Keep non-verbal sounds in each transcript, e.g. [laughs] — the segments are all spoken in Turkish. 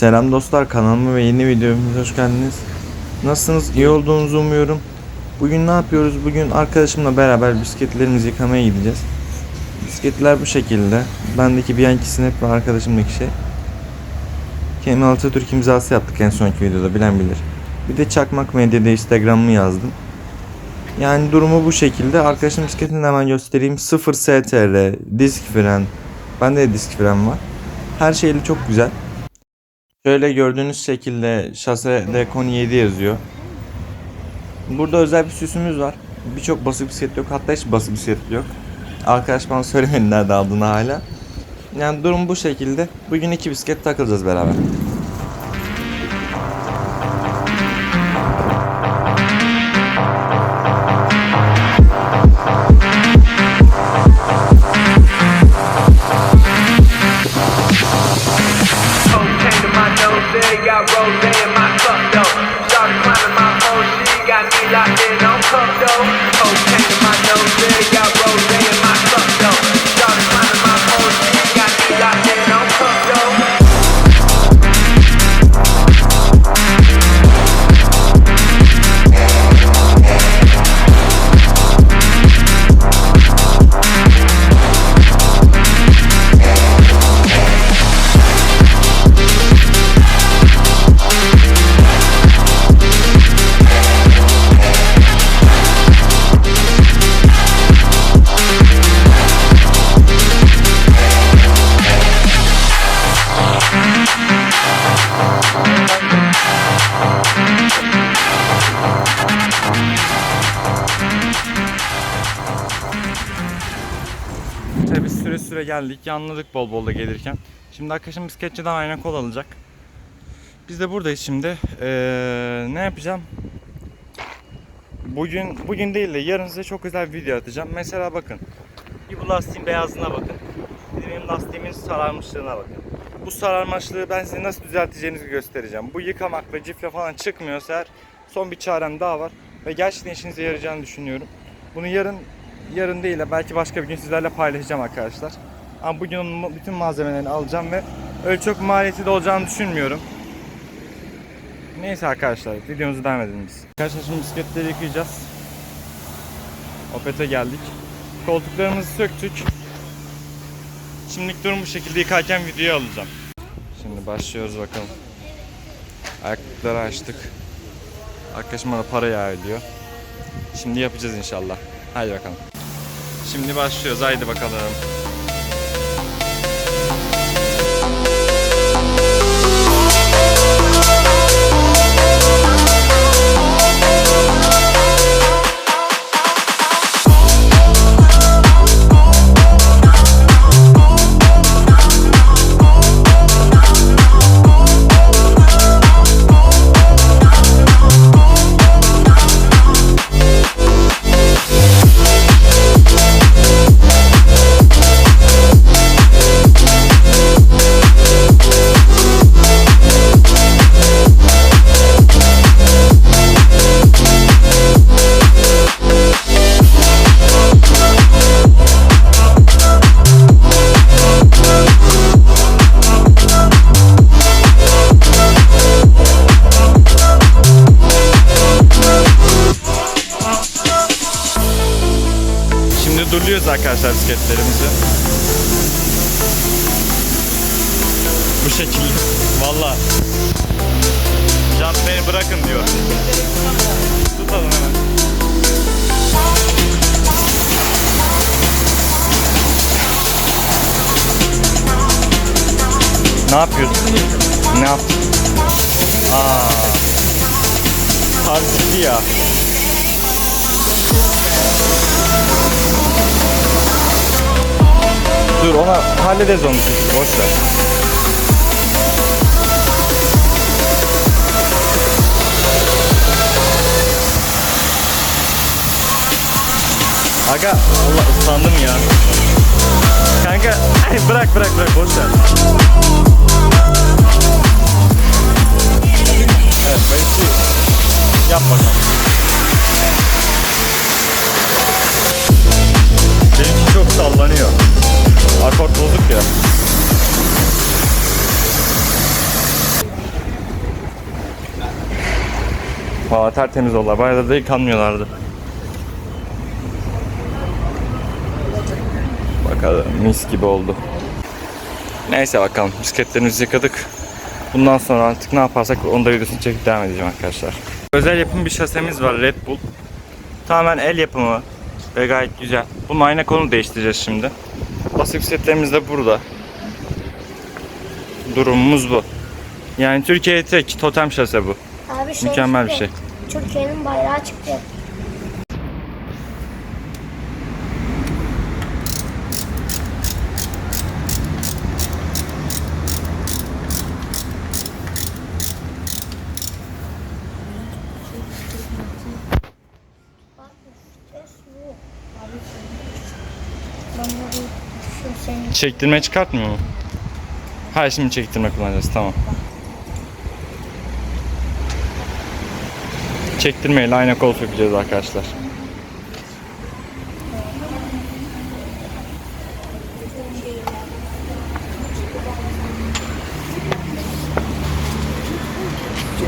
Selam dostlar kanalıma ve yeni videomuza hoş geldiniz. Nasılsınız? İyi olduğunuzu umuyorum. Bugün ne yapıyoruz? Bugün arkadaşımla beraber bisikletlerimizi yıkamaya gideceğiz. Bisikletler bu şekilde. Bendeki Bianchi Snap ve arkadaşımdaki şey. Kemal Atatürk imzası yaptık en sonki videoda bilen bilir. Bir de Çakmak Medya'da Instagram'ımı yazdım. Yani durumu bu şekilde. Arkadaşım bisikletini hemen göstereyim. 0 STR, disk fren. Bende de disk fren var. Her şeyli çok güzel. Şöyle gördüğünüz şekilde şasede Koni 7 yazıyor. Burada özel bir süsümüz var. Birçok basık bisiklet yok. Hatta hiç basık bisiklet yok. Arkadaş bana [laughs] söylemedi nerede aldığını hala. Yani durum bu şekilde. Bugün iki bisiklet takılacağız beraber. Süre süre geldik. Yanladık bol bol da gelirken. Şimdi arkadaşım bisikletçiden ayna kol alacak. Biz de buradayız şimdi. Ee, ne yapacağım? Bugün bugün değil de yarın size çok güzel bir video atacağım. Mesela bakın. Bir bu lastiğin beyazlığına bakın. Bir de benim lastiğimin sararmışlığına bakın. Bu sararmışlığı ben size nasıl düzelteceğinizi göstereceğim. Bu yıkamak ve cifle falan çıkmıyorsa eğer son bir çarem daha var. Ve gerçekten işinize yarayacağını düşünüyorum. Bunu yarın yarın değil de belki başka bir gün sizlerle paylaşacağım arkadaşlar. Ama bugün bütün malzemelerini alacağım ve öyle çok maliyeti de olacağını düşünmüyorum. Neyse arkadaşlar videomuzu devam edelim biz. Arkadaşlar şimdi bisikletleri yıkayacağız. Opet'e geldik. Koltuklarımızı söktük. Şimdilik durum bu şekilde yıkarken videoyu alacağım. Şimdi başlıyoruz bakalım. Ayaklıkları açtık. Arkadaşım bana para yağıyor. Şimdi yapacağız inşallah. Haydi bakalım. Şimdi başlıyoruz. Haydi bakalım. Arkadaşlar bisikletlerimizi. Bu şekilde. Valla. Jant beni bırakın diyor. Tutalım hemen. Ne yapıyorsun? Ne yaptın? Aa. Tarzı ya. Dur ona hallederiz onu şimdi. Boş ver. Aga Allah ıslandım ya. Kanka [laughs] bırak bırak bırak boş ver. Evet belki yap bakalım. Benimki çok sallanıyor. Akort bozuk ya. Valla tertemiz oldular. Bayağı da yıkanmıyorlardı. Bakalım mis gibi oldu. Neyse bakalım bisikletlerimizi yıkadık. Bundan sonra artık ne yaparsak onu da videosunu çekip devam edeceğim arkadaşlar. Özel yapım bir şasemiz var Red Bull. Tamamen el yapımı ve gayet güzel. Bunun ayna kolunu değiştireceğiz şimdi. Basık bisikletlerimiz de burada. Durumumuz bu. Yani Türkiye'ye tek totem şase bu. Abi şey Mükemmel bir çıktı. Türkiye'nin bayrağı çıktı. Bak işte su. Abi Ben bunu şu senin Çektirme çıkartmıyor mu? Ha şimdi çektirme kullanacağız tamam. Çektirmeyle ayna kol sökeceğiz arkadaşlar.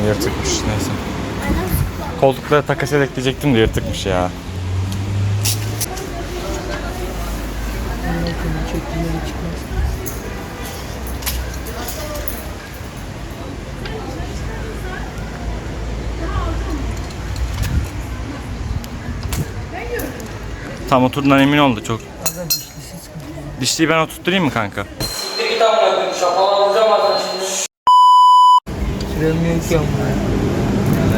Yırtıkmış neyse. Koltuklara takas ekleyecektim de yırtıkmış ya. Tam oturduğundan emin oldu çok. Dişliyi ben oturtturayım mı kanka? Git amına koyayım alacağım ağzına şimdi. Süremiyor ki amına.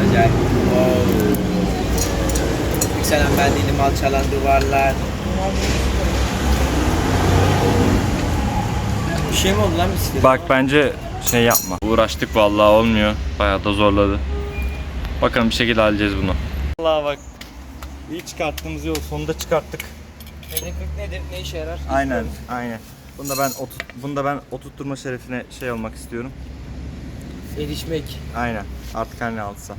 Acayip. Wow. Yükselen ben değilim alçalan duvarlar. Bir şey mi oldu lan bisiklet? Bak bence şey yapma. Uğraştık vallahi olmuyor. Bayağı da zorladı. Bakalım bir şekilde halledeceğiz bunu. Vallahi bak. İyi çıkarttığımız yol sonunda çıkarttık. Hedeflik nedir? Ne işe yarar? Aynen, aynen. Bunda ben otut bunda ben oturtturma şerefine şey olmak istiyorum. Erişmek. Aynen. Artık her ne alsa.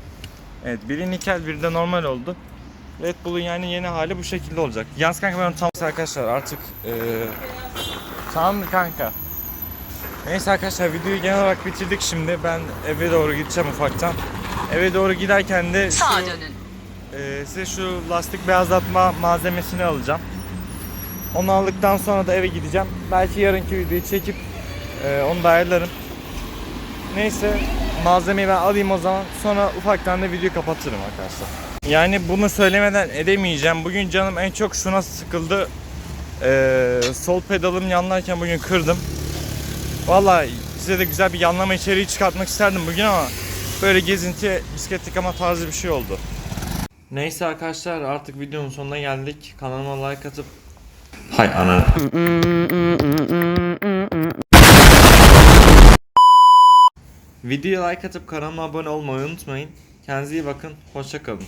Evet, biri nikel, biri de normal oldu. Red Bull'un yani yeni hali bu şekilde olacak. Yalnız kanka ben onu tam arkadaşlar artık eee tamam mı kanka? Neyse arkadaşlar videoyu genel olarak bitirdik şimdi. Ben eve doğru gideceğim ufaktan. Eve doğru giderken de şu, Sağa dönün. eee, size şu lastik beyazlatma malzemesini alacağım. Onu aldıktan sonra da eve gideceğim. Belki yarınki videoyu çekip eee, onu da ayarlarım. Neyse malzemeyi ben alayım o zaman. Sonra ufaktan da videoyu kapatırım arkadaşlar. Yani bunu söylemeden edemeyeceğim. Bugün canım en çok şuna sıkıldı. Ee, sol pedalım yanlarken bugün kırdım. Vallahi size de güzel bir yanlama içeriği çıkartmak isterdim bugün ama böyle gezinti bisiklet yıkama tarzı bir şey oldu. Neyse arkadaşlar artık videonun sonuna geldik. Kanalıma like atıp Hay ananı. Videoya like atıp kanalıma abone olmayı unutmayın. Kendinize iyi bakın. Hoşça kalın.